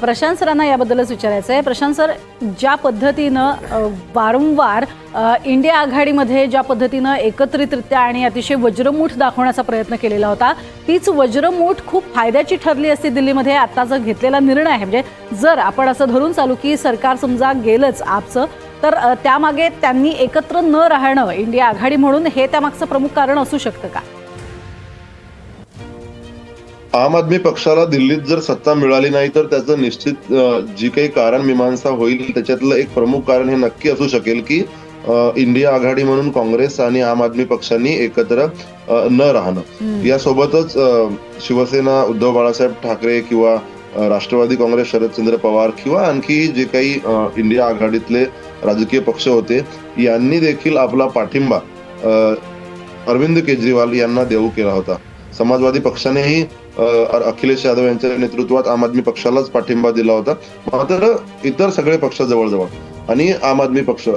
प्रशांत सरांना याबद्दलच विचारायचं आहे. प्रशांत सर ज्या पद्धतीनं वारंवार इंडिया आघाडीमध्ये ज्या पद्धतीनं एकत्रितरित्या आणि अतिशय वज्रमूठ दाखवण्याचा प्रयत्न केलेला होता तीच वज्रमूठ खूप फायद्याची ठरली असती दिल्लीमध्ये आता जर घेतलेला निर्णय आहे. म्हणजे जर आपण असं धरून चालू की सरकार समजा गेलंच आपचं तर त्यामागे त्यांनी एकत्र न राहणं इंडिया आघाडी म्हणून हे त्यामागचं प्रमुख कारण असू शकतं का? आम आदमी पक्षाला दिल्लीत जर सत्ता मिळाली नाही तर त्याचं निश्चित जी काही कारण मीमांसा होईल त्याच्यातलं एक प्रमुख कारण हे नक्की असू शकेल की इंडिया आघाडी म्हणून काँग्रेस आणि आम आदमी पक्षांनी एकत्र न राहणं. यासोबतच शिवसेना उद्धव बाळासाहेब ठाकरे किंवा राष्ट्रवादी काँग्रेस शरदचंद्र पवार किंवा आणखी जे काही इंडिया आघाडीतले राजकीय पक्ष होते यांनी देखील आपला पाठिंबा अरविंद केजरीवाल यांना देऊ केला होता. समाजवादी पक्षानेही अखिलेश यादव यांच्या नेतृत्वात आम आदमी पक्षालाच पाठिंबा दिला होता. मात्र इतर सगळे पक्ष जवळजवळ आणि आम आदमी पक्ष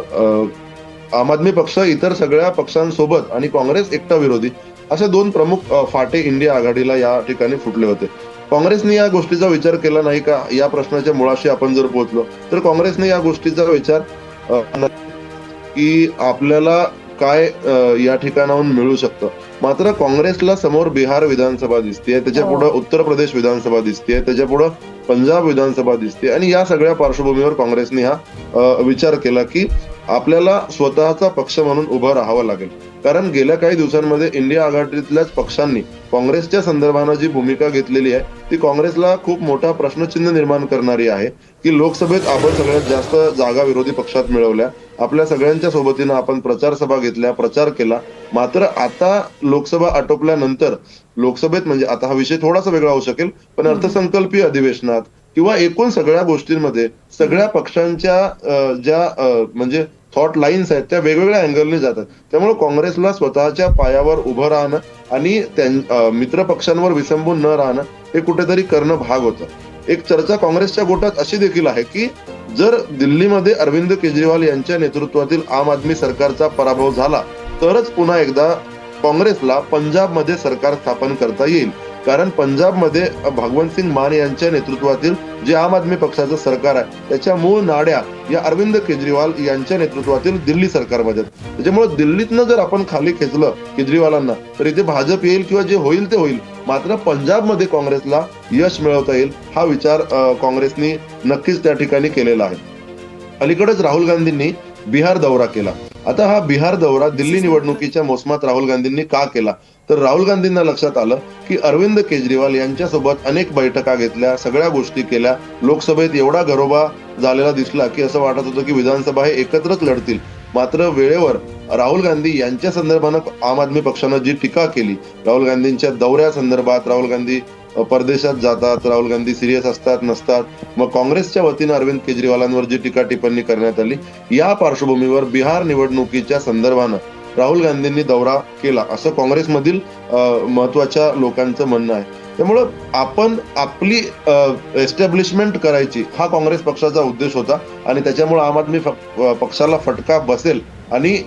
आम आदमी पक्ष इतर सगळ्या पक्षांसोबत आणि काँग्रेस एकटा विरोधी असे दोन प्रमुख फाटे इंडिया आघाडीला या ठिकाणी फुटले होते. काँग्रेसने या गोष्टीचा विचार केला नाही का? या प्रश्नाच्या मुळाशी आपण जर पोहोचलो तर काँग्रेसने या गोष्टीचा विचार की आपल्याला काय या ठिकाणाहून मिळू शकतं? मात्र काँग्रेसला समोर बिहार विधानसभा दिसते त्याच्या हो. पुढे उत्तर प्रदेश विधानसभा दिसते त्याच्या पुढे पंजाब विधानसभा दिसते आणि या सगळ्या पार्श्वभूमीवर काँग्रेसने हा विचार केला की आपल्याला स्वतःचा पक्ष म्हणून उभं राहावं लागेल. कारण गेल्या काही दिवसांमध्ये इंडिया आघाडीतल्याच पक्षांनी काँग्रेसच्या संदर्भानं जी भूमिका घेतलेली आहे ती काँग्रेसला खूप मोठा प्रश्नचिन्ह निर्माण करणारी आहे की लोकसभेत आपण सगळ्यात जास्त जागा विरोधी पक्षात मिळवल्या आपल्या सगळ्यांच्या सोबतीनं आपण प्रचार सभा घेतल्या प्रचार केला. मात्र आता लोकसभा आटोपल्यानंतर लोकसभेत म्हणजे आता हा विषय थोडासा वेगळा होऊ शकेल पण अर्थसंकल्पीय अधिवेशनात किंवा एकूण सगळ्या गोष्टींमध्ये सगळ्या पक्षांच्या ज्या म्हणजे थॉट लाईन्स आहेत त्या वेगवेगळ्या अँगलने जातात. त्यामुळे काँग्रेसला स्वतःच्या पायावर उभं राहणं आणि त्यां- मित्र पक्षांवर विसंबून न राहणं हे कुठेतरी करणं भाग होतं. एक चर्चा काँग्रेसच्या गोटात अशी देखील आहे की जर दिल्लीमध्ये अरविंद केजरीवाल यांच्या नेतृत्वातील आम आदमी सरकारचा पराभव झाला तरच पुन्हा एकदा काँग्रेसला पंजाबमध्ये सरकार स्थापन करता येईल. कारण पंजाबमध्ये भगवंत सिंग मान यांच्या नेतृत्वातील जे आम आदमी पक्षाचं सरकार आहे त्याच्या मूळ नाड्या या अरविंद केजरीवाल यांच्या नेतृत्वातील दिल्ली सरकारमध्ये. त्याच्यामुळे दिल्लीतनं जर आपण खाली खेचलं केजरीवालांना तर इथे भाजप येईल किंवा जे होईल ते होईल. मात्र पंजाबमध्ये काँग्रेसला यश मिळवता येईल हा विचार अ, काँग्रेसनी नक्कीच त्या ठिकाणी केलेला आहे. अलीकडेच राहुल गांधींनी बिहार दौरा केला. आता हा बिहार दौरा दिल्ली निवडणुकीच्या मोसमात राहुल गांधींनी का केला? तर राहुल गांधींना लक्षात आलं की अरविंद केजरीवाल यांच्यासोबत अनेक बैठका घेतल्या सगळ्या गोष्टी केल्या. लोकसभेत एवढा घरोबा झालेला दिसला की असं वाटत होतं की विधानसभा हे एकत्रच लढतील. मात्र वेळेवर राहुल गांधी यांच्या संदर्भानं आम आदमी पक्षानं जी टीका केली राहुल गांधींच्या दौऱ्या संदर्भात राहुल गांधी परदेशात जातात राहुल गांधी सिरियस असतात नसतात मग काँग्रेसच्या वतीनं अरविंद केजरीवालांवर जी टीका टिप्पणी करण्यात आली या पार्श्वभूमीवर बिहार निवडणुकीच्या संदर्भानं राहुल गांधींनी दौरा केला. असं काँग्रेसमधील महत्त्वाच्या लोकांचं म्हणणं आहे. त्यामुळं आपण आपली एस्टॅब्लिशमेंट करायची हा काँग्रेस पक्षाचा उद्देश होता. आणि त्याच्यामुळे आम आदमी पक्षाला फटका बसेल आणि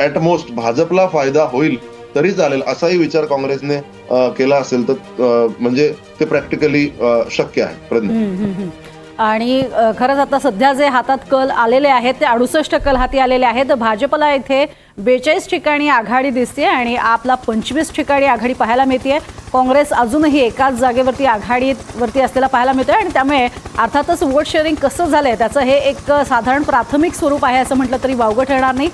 ऍट मोस्ट भाजपला फायदा होईल तरी चालेल असाही विचार काँग्रेसने केला असेल तर म्हणजे ते प्रॅक्टिकली शक्य आहे प्रज्ञा आणि खरंच आता सध्या जे हातात कल आलेले आहेत ते अडुसष्ट कल हाती आलेले आहेत. भाजपला इथे बेचाळीस ठिकाणी आघाडी दिसते आणि आपला पंचवीस ठिकाणी आघाडी पाहायला मिळते काँग्रेस अजूनही एकाच जागेवरती आघाडीवरती असलेला पाहायला मिळतोय आणि त्यामुळे अर्थातच वोट शेअरिंग कसं झालं आहे त्याचं हे एक साधारण प्राथमिक स्वरूप आहे असं म्हटलं तरी वावगं ठरणार नाही.